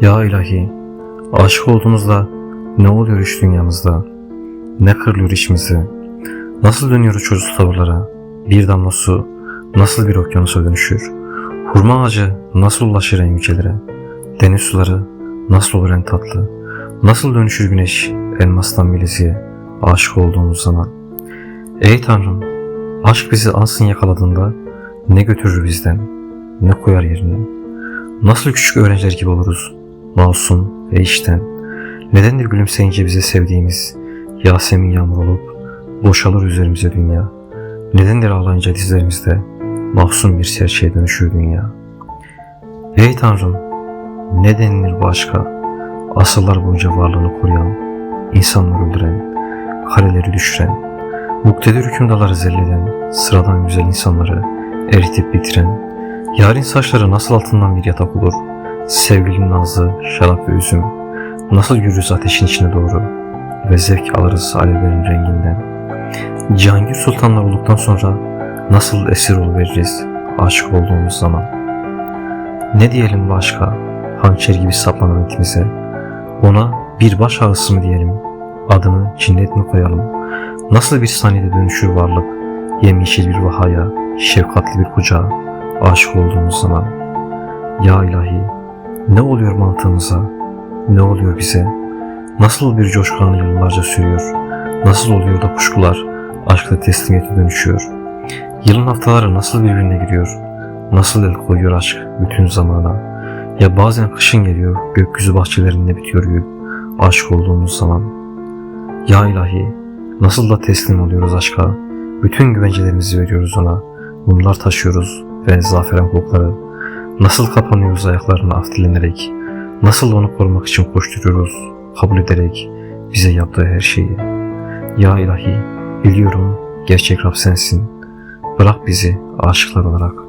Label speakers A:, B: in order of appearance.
A: Ya ilahi, aşık olduğumuzda ne oluyor iş dünyamızda? Ne kırılıyor içimizi? Nasıl dönüyoruz çocuk tavırlara? Bir damla su nasıl bir okyanusa dönüşür? Hurma ağacı nasıl ulaşır en yücelere? Deniz suları nasıl olur en tatlı? Nasıl dönüşür güneş elmastan bileziğe aşık olduğumuz zaman? Ey Tanrım, aşk bizi ansın yakaladığında ne götürür bizden, ne koyar yerine? Nasıl küçük öğrenciler gibi oluruz, masum ve içten? Nedendir gülümseyince bize sevdiğimiz Yasemin yağmur olup boşalır üzerimize dünya? Nedendir ağlayınca dizlerimizde mahzun bir serçeye dönüşür dünya? Ey Tanrım, ne denilir bu aşka? Asırlar boyunca varlığını koruyan, insanları öldüren, kaleleri düşüren, muktedir hükümdarları zelleden, sıradan güzel insanları eritip bitiren, yarın saçları nasıl altından bir yatak olur, sevgilinin nazı, şarap ve üzüm, nasıl yürürüz ateşin içine doğru ve zevk alırız alevlerin renginden. Cihangir sultanlar olduktan sonra nasıl esir veririz aşık olduğumuz zaman. Ne diyelim başka, hançer gibi saplanan etimize, ona bir baş ağrısı mı diyelim, adını cinnet mi koyalım, nasıl bir saniyede dönüşür varlık, yemyeşil bir vahaya, şefkatli bir kucağa, aşık olduğumuz zaman. Ya ilahi, ne oluyor mantığımıza, ne oluyor bize, nasıl bir coşku anı yıllarca sürüyor, nasıl oluyor da kuşkular aşkla teslimiyete dönüşüyor, yılın haftaları nasıl birbirine giriyor, nasıl el koyuyor aşk bütün zamana, ya bazen kışın geliyor, gökyüzü bahçelerinde bitiyor gül, aşık olduğumuz zaman. Ya ilahi, nasıl da teslim oluyoruz aşka, bütün güvencelerimizi veriyoruz ona, mumlar taşıyoruz ve zaferen kokları, nasıl kapanıyoruz ayaklarına af dilenerek, nasıl onu korumak için koşturuyoruz, kabul ederek bize yaptığı her şeyi. Ya ilahi, biliyorum gerçek Rab sensin, bırak bizi aşıklar olarak